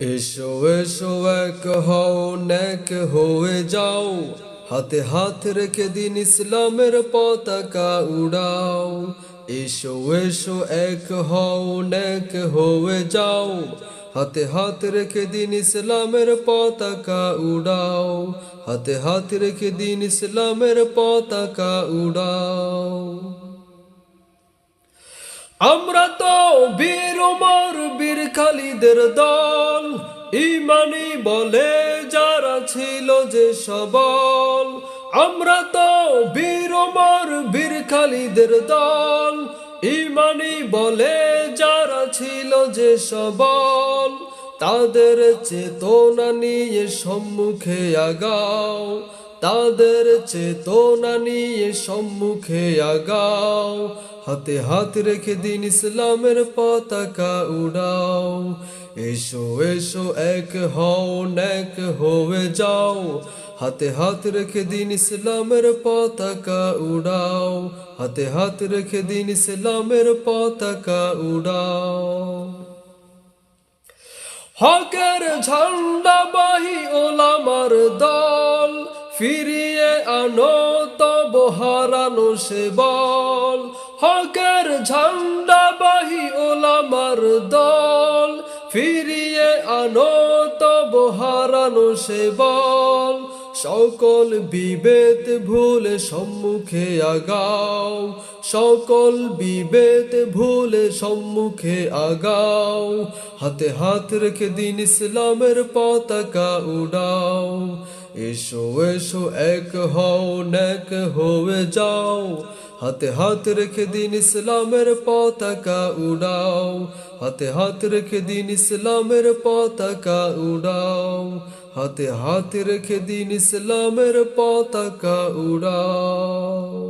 এসো এসো, এক হও, নেক হয়ে যাও। হাতে হাত রেখে দিন ইসলামের পতাকা উড়াও। এসো এসো, এক হও, নেক হয়ে যাও। হাতে হাত রেখে দিন ইসলামের পতাকা উড়াও। হাতে হাত রেখে দিন ইসলামের পতাকা উড়াও। আমরা তো বীর খালিদের দল। ইমানি বলে যারা ছিল যে সবল। আমরা তো বীর ওমর, বীর খালিদের দল। ইমানি বলে যারা ছিল যে সবল। তাদের চেতনা নিয়ে সম্মুখে আগাও। তাদের চেতনা নিয়ে সম্মুখে আগাও। হাতে হাত রেখে দিন ইসলামের পতাকা উড়াও। এসো এসো, এক হও, নেক হয়ে যাও। হাতে হাত রেখে দিন ইসলামের পতাকা উড়াও। হাতে হাত রেখে দিন ইসলামের পতাকা উড়াও। হকের ঝান্ডা বাহি ওলামার দল ফিরিয়ে আনো তব হারানো সে বল। হকের ঝান্ডা বাহি ওলামার দল। ফিরিয়ে আনো তব হারানো সে বল। সকল বিবেদ ভুলে সম্মুখে আগাও। সকল বিবেদ ভুলে সম্মুখে আগাও। হাতে হাত রেখে দিন ইসলামের পতাকা উড়াও। এসো এসো এক হও নেক হয়ে যাও হাতে হাত রেখে দিন ইসলামের পতাকা উড়াও হাতে হাত রেখে দিন ইসলামের পতাকা উড়াও হাতে হাত রেখে দিন ইসলামের পতাকা উড়াও